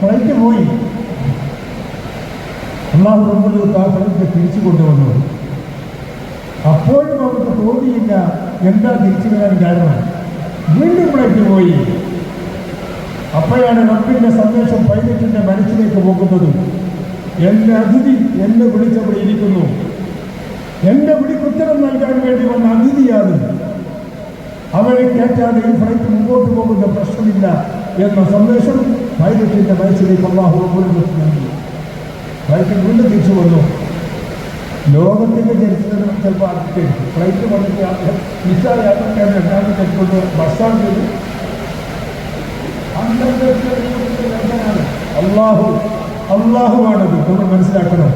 Flight പോയി. അള്ളാഹു റബ്ബുൽ ആ ഫ്ലൈറ്റ് തിരിച്ചു കൊണ്ടുവന്നു. അപ്പോഴും അവർക്ക് തോന്നിയില്ല എന്താ തിരിച്ചു വരാൻ കാരണം. വീണ്ടും ഫ്ലൈറ്റ് പോയി. അപ്പോഴാണ് റബ്ബിന്റെ സന്ദേശം പൈലറ്റിന്റെ മനസ്സിലേക്ക് പോകുന്നത്. എന്റെ അതിഥി എന്നെ വിളിച്ചവിടെ ഇരിക്കുന്നു. എന്റെ വിളിക്കുത്തരം നൽകാൻ വേണ്ടി വന്ന അതിഥിയാണ്. അവരെ കയറ്റാതെ ഈ ഫ്ലൈറ്റ് മുമ്പോട്ട് പോകുന്ന പ്രശ്നമില്ല. എന്ന സന്ദേശം പൈലറ്റിന്റെ മനസ്സിലേക്ക് അള്ളാഹു റബ്ബുൽ നൽകി. ഫ്ലൈറ്റ് വീണ്ടും തിരിച്ചു വന്നു. ലോകത്തിന്റെ ചരിത്രത്തിൽ ചിലപ്പോൾ ആദ്യത്തെ ഫ്ലൈറ്റ് വന്നിട്ട് ആദ്യം നിസ്സാര യാത്രക്കാരൻ രണ്ടാമത്തെ തെറ്റുകൊണ്ട് ബസ്സാണ് ചെയ്തു. അള്ളാഹു അള്ളാഹുവാണത്. നമ്മൾ മനസ്സിലാക്കണം.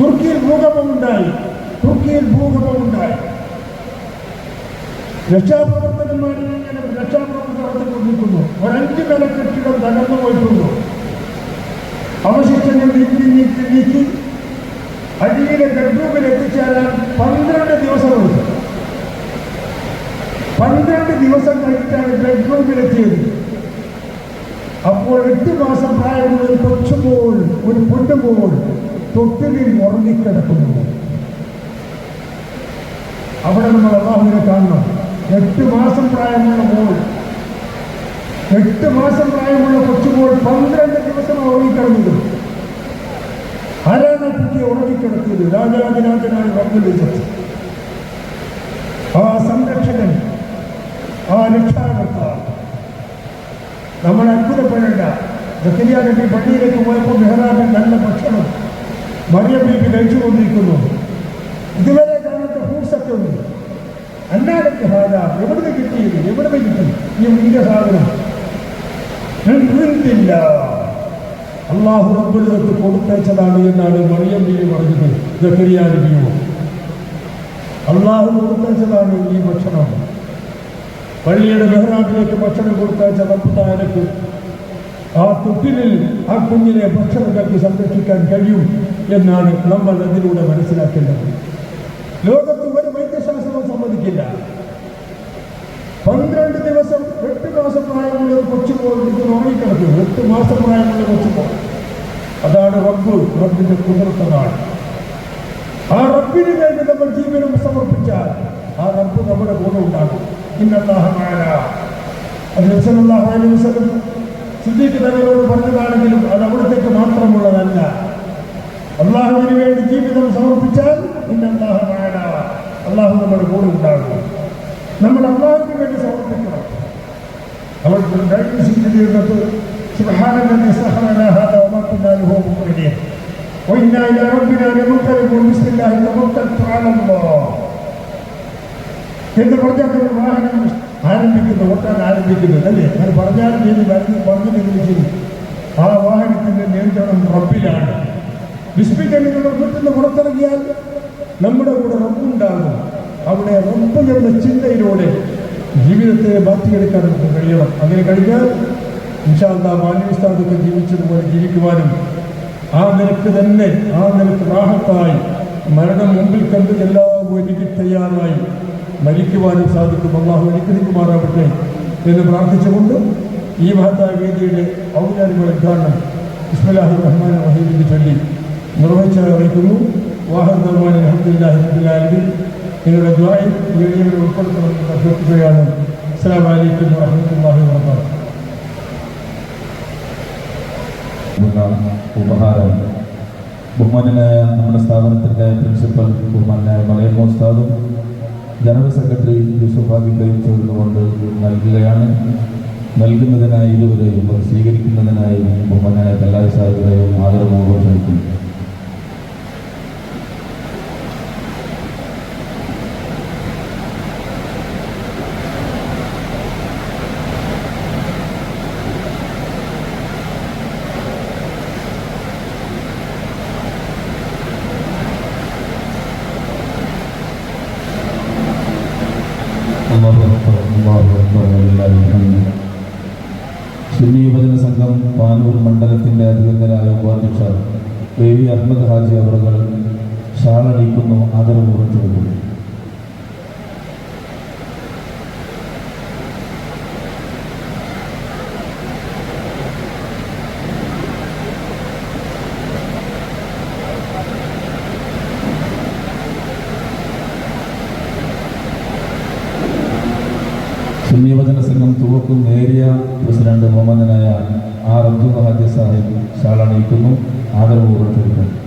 തുർക്കിയിൽ ഭൂകമ്പമുണ്ടായി. തുർക്കിയിൽ ഭൂകമ്പമുണ്ടായി. രക്ഷാപ്രവർത്തകന്മാർ ഇങ്ങനെ രക്ഷാപ്രവർത്തനം നടത്തിക്കൊണ്ടിരിക്കുന്നു ഒരഞ്ച് നില കെട്ടിടം തകർന്നു പോയിട്ടുണ്ട്. അവശിഷ്ടങ്ങൾ നീക്കി നീക്കി നീക്കി. അടിയിലെ ബെഡ്റൂമിൽ എത്തിച്ചേരാൻ പന്ത്രണ്ട് ദിവസമുണ്ട് പന്ത്രണ്ട് ദിവസം കഴിഞ്ഞിട്ടാണ് ബെഡ്റൂമിലെത്തിയത് അപ്പോൾ എട്ട് മാസം പ്രായമുള്ള ഒരു കൊച്ചുപോൾ ഒരു പൊന്നുപോൾ തൊട്ടിലിൽ ഉറങ്ങിക്കിടക്കുന്നു. അവിടെ നമ്മൾ അള്ളാഹുവിനെ കാണണം. എട്ട് മാസം പ്രായമുള്ള മോൾ. എട്ട് മാസം പ്രായമുള്ള കൊച്ചുമോൾ പന്ത്രണ്ട് ദിവസം ഉറങ്ങിക്കിടന്നത്. ആരാണ് കുട്ടിയെ ഉറങ്ങിക്കിടത്തിയത് രാജാതിരാജനായ വർദ്ധിച്ചത് ആ സംരക്ഷകൻ ആ രക്ഷാകർത്താവ്. നമ്മൾ അത്ഭുതപ്പെടേണ്ട. ജക്കരിയ നബി പള്ളിയിലേക്ക് പോയപ്പോൾ മെഹ്റാബിൽ നല്ല ഭക്ഷണം മറിയ ബീബി കഴിച്ചുകൊണ്ടിരിക്കുന്നു. ഇതുവരെ അന്നാടൊക്കെ ഹാജ? എവിടുന്ന് കിട്ടിയത്? എവിടുന്ന് കിട്ടി? ഈ ഇന്ത്യ സാധനം. എന്തില്ല അള്ളാഹു റബ്ബുലത്ത് കൊടുത്തയച്ചതാണ് എന്നാണ് മറിയം ബീവി പറഞ്ഞത്. ജക്കരിയ നബിയോ. അള്ളാഹു കൊടുത്തയച്ചതാണ് ഈ ഭക്ഷണം. പള്ളിയുടെ മെഹ്റാബിലേക്ക് ഭക്ഷണം കൊടുത്തയച്ച റബ്ബുദാനക്ക് ആ തൊട്ടിലിൽ ആ കുഞ്ഞിനെ ഭക്ഷണങ്ങൾക്ക് സംരക്ഷിക്കാൻ കഴിയും എന്നാണ് നമ്മൾ അതിലൂടെ മനസ്സിലാക്കേണ്ടത്. ലോകത്ത് വൈദ്യശാസ്ത്രവും പന്ത്രണ്ട് ദിവസം എട്ട് മാസം പ്രായമുള്ള ഒരു കൊച്ചുപോൾ ഇതിന് ഉറങ്ങിക്കിടക്കുന്നു. എട്ട് മാസം പ്രായമുള്ള കൊച്ചുപോൾ അതാണ് റബ്ബ് റബ്ബിന്റെ കുതിർത്തതാണ് ആ റബ്ബിന് വേണ്ടി നമ്മൾ ജീവനം സമർപ്പിച്ചാൽ ആ റബ്ബ് നമ്മുടെ കൂടെ ഉണ്ടാകും. ഇന്നല്ലാഹമാല അത് അലൈഹി വസല്ലം സിദ്ദീഖ് തങ്ങളോട് പറഞ്ഞതാണെങ്കിലും അത് അവിടത്തേക്ക് മാത്രമുള്ളതല്ല. അള്ളാഹുവിന് വേണ്ടി ജീവിതം സമർപ്പിച്ചാൽ ഇന്നല്ലാഹമാല അള്ളാഹു നമ്മുടെ കൂടെ ഉണ്ടാകും നമ്മൾ അള്ളാഹുവിന് വേണ്ടി സമർപ്പിക്കണം അവൾ ഡ്രൈവിംഗ് സീറ്റിൽ ഇരുന്നിട്ട് സുബ്ഹാനല്ലാഹി സഹറന ഹാദാ വമാ കുന്നാ ലഹു മുഖ്രിനീൻ وإنا إلى ربنا لمنقلبون بسم الله توكلت على الله എന്ന് പറഞ്ഞാൽ നമ്മൾ വാഹനം ആരംഭിക്കുന്നു ഓട്ടാൻ ആരംഭിക്കുന്നത് അല്ലേ അങ്ങനെ പറഞ്ഞാലും ചെയ്ത് വരുന്നു പറഞ്ഞില്ലെങ്കിലും ശരി ആ വാഹനത്തിന്റെ നിയന്ത്രണം റബ്ബിലാണ് വിസ്മിക്കണ്ടി നമ്മൾ വീട്ടിൽ നിന്ന് പുറത്തിറങ്ങിയാൽ നമ്മുടെ കൂടെ റബ്ബുണ്ടാകും അവിടെ റബ്ബ് എന്ന ചിന്തയിലൂടെ ജീവിതത്തെ മാറ്റിയെടുക്കാൻ നമുക്ക് കഴിയണം. അങ്ങനെ കഴിഞ്ഞാൽ ഇൻഷാല്ല മാലിസ്ഥാനത്തൊക്കെ ജീവിച്ചതുപോലെ ജീവിക്കുവാനും ആ നിലയ്ക്ക് തന്നെ ആ നിലയ്ക്ക് റാഹത്തായി മരണം മുമ്പിൽ കണ്ട് എല്ലാം ഒരുക്കി തയ്യാറായി മരിക്കുവാനും സാധിക്കും. അള്ളാഹു അനുഗ്രഹിക്കുമാറാവട്ടെ എന്ന് പ്രാർത്ഥിച്ചുകൊണ്ട് ഈ മഹത്തായ വേദിയുടെ ഔപചാരിക ഉദ്ഘാടനം ഇസ്മലാഹു റഹ്മാൻ റഹീമിന് ചൊല്ലി നിർവഹിച്ചു അറിയിക്കുന്നു വാഹൻ റഹ്മാൻ നിങ്ങളുടെ ദ്വായിൽ വേദികളെ ഉൾപ്പെടുത്തണമെന്ന് അഭ്യർത്ഥിക്കുകയാണ്. അസ്സാം വലൈക്കും വാഹമത്തല്ലാഹി വാബർക്കാത്തു ഉപഹാരം ബഹുമാനായ നമ്മുടെ സ്ഥാപനത്തിന്റെ പ്രിൻസിപ്പൽ ബഹുമാനായ മലയമ്മ ഉസ്താദും ജനറൽ സെക്രട്ടറി യൂസുഫ് ഹാബിബയും ചേർന്നുകൊണ്ട് നൽകുകയാണ്. നൽകുന്നതിനായി ഇരുവരെയും സ്വീകരിക്കുന്നതിനായി ബഹുമാനായ കല്ലാരി സാഹിബിനെയും ആദരപൂർവം ക്ഷണിക്കുന്നു. സംഘം പാനൂർ മണ്ഡലത്തിന്റെ അധികൃതരായ ഉപാധ്യക്ഷർ എ വി അഹമ്മദ് ഹാജി അവറുകൾ ആദരവ് ആദരപൂർവം കൊടുക്കുന്നു. സുന്നി സംഘം തുവക്കും നേരിയ പ്രസിഡന്റ് മുഹമ്മദനായ ആർ അബ്ദുൽ ഹാജി സാഹിബ് ഷാളണിയിക്കുന്നു ആദരവോടെ ക്ഷണിക്കുന്നു